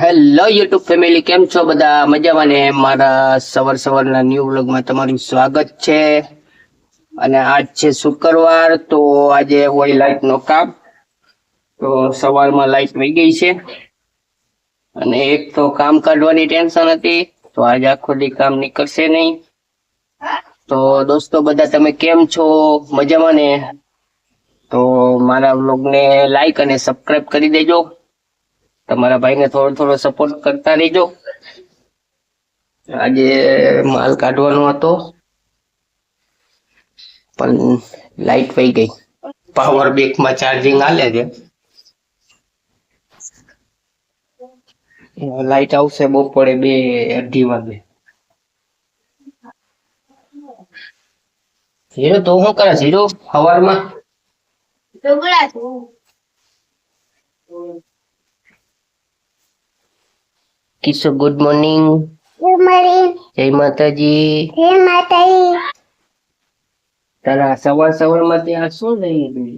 Hello YouTube family કેમ છો બધા? મજામાં ને? મારા સવાર સવારના ન્યુ વ્લોગમાં તમારું સ્વાગત છે. અને આજ છે શુક્રવાર, તો આજે હોય લાઈટ નો કામ. તો સવારમાં લાઈટ વહી ગઈ છે. અને એક તો કામ કાઢવાની ટેન્શન હતી, તો આજે આખો દી કામ નીકળશે નહીં. તો દોસ્તો બધા તમે કેમ છો? મજામાં ને? તો મારા વ્લોગને લાઈક અને સબસ્ક્રાઇબ કરી દેજો. તમારા ભાઈને થોડો થોડો સપોર્ટ કરતા રહેજો. આજે માલ કાઢવાનો હતો, પણ લાઈટ વહી ગઈ. પાવર બેંકમાં ચાર્જિંગ હાલે છે. લાઈટ આવશે બપોરે બે, અઢી વાગે. હીરો, તો શું કરે હીરો સવારમાં ઢોકળા મોર્નિંગ ગુડ મોર્નિંગ જય માતાજી. જય માતાજી. તારા સવાર સવારમાં ત્યાં શું લઈ ગઈ?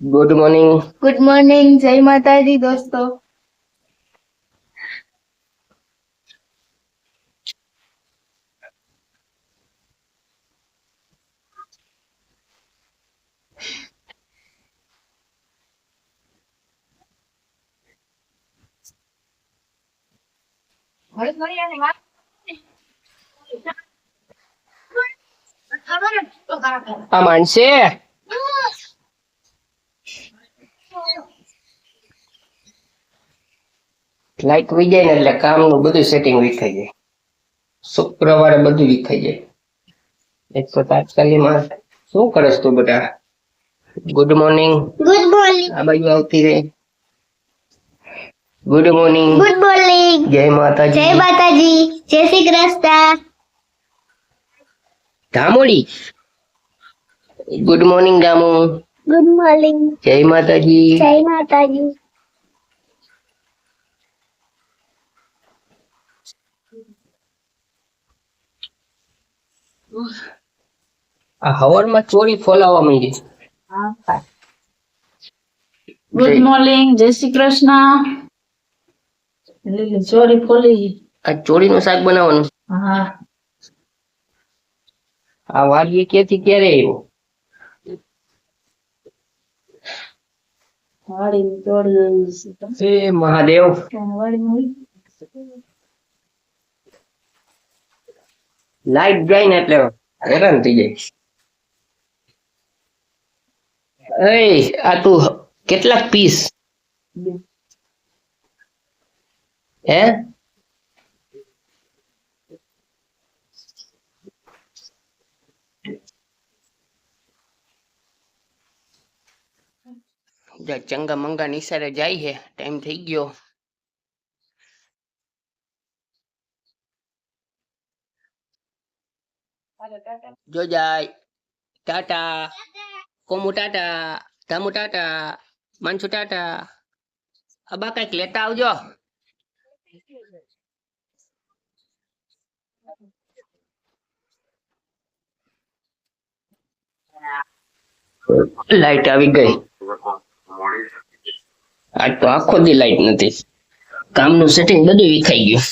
ગુડ મોર્નિંગ ગુડ મોર્નિંગ જય માતાજી દોસ્તો. આ માનશે? લાઈટ વહી જાય ને એટલે કામનું બધું સેટિંગ વિખાઈ જાય. શુક્રવારે બધું વિખાઈ જાય. એક તો તાત્કાલિકમાં શું કરસ તું બધા ગુડ મોર્નિંગ ગુડ મોર્નિંગ આ બાજુ આવતી રે ગુડ મોર્નિંગ ગુડ મોર્નિંગ જય માતાજી જય માતાજી જય શ્રી કૃષ્ણ ધામોડી ગુડ મોર્નિંગ ધામો ગુડ મોર્નિંગ જય માતાજી જય માતાજી આ હવનમાં ચોરી ફોલાવા માંડી. ગુડ મોર્નિંગ જય શ્રી કૃષ્ણ લીલી ચોરી ફોલી આ ચોરીનું શાક બનાવવાનું. હા. આ વાડીએ ક્યાંથી ક્યારે આવ્યો? વાડી ચોરી હે મહાદેવ. વાડી લાઈટ જાય ને એટલે હેરાન થઈ જાય. એ આ તું કેટલાક પીસ? હે જા ચંગા મંગા નિસારે જાય છે ટાઈમ થઈ ગયો જો જાય ટાટા કોમુ ટાટા ધામુ ટાટા માનસુ ટાટા અબા કઈક લેતા આવજો લાઈટ આવી ગઈ. આજ તો આખો દી લાઈટ નથી. કામનું સેટિંગ બધું વિખાઈ ગયું.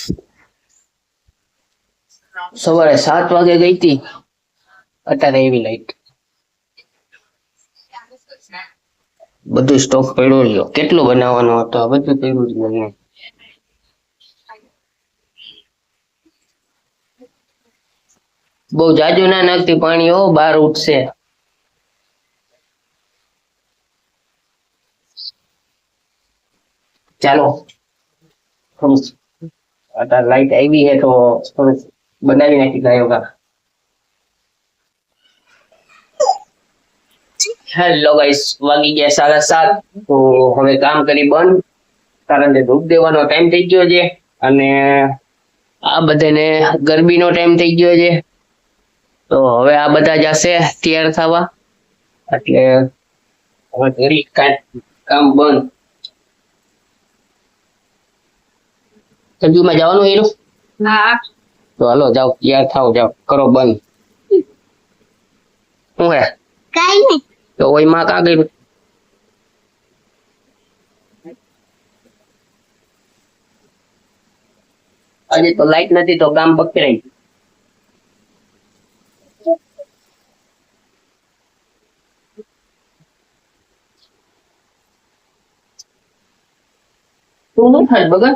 સવારે સાત વાગે ગઈ હતી. અત્યારે એવી લાઈટ બધું સ્ટોક પડ્યો રહ્યો. કેટલો બનાવવાનો હતો? બધું પડ્યું જ બહુ જાજુ ના નાખતી પાણી હો બહાર ઉઠશે. ચાલો. લાઈટ આવી હે તો બનાવી નાખી ગાયો હેલો ગાઈસ વાગી ગયા સાડા સાત. તો હવે કામ કરી બંધ, કારણ કે ધૂપ દેવાનો ટાઈમ થઈ ગયો છે અને આ બધાને ગરબીનો ટાઈમ થઈ ગયો છે. તો હવે આ બધા જશે તૈયાર થવા. એટલે હવે ઘડી કામ બંધ. સંજુમાં જવાનું એનું? હા. તો હાલો જાઓ તૈયાર થાવ જાઓ. કરો બંધ. શું હે? કઈ નહીં. તો ઓયમાં કા ગઈ આજે તો લાઈટ નથી તો ગામ બકરાઈ તું શું થાય બગા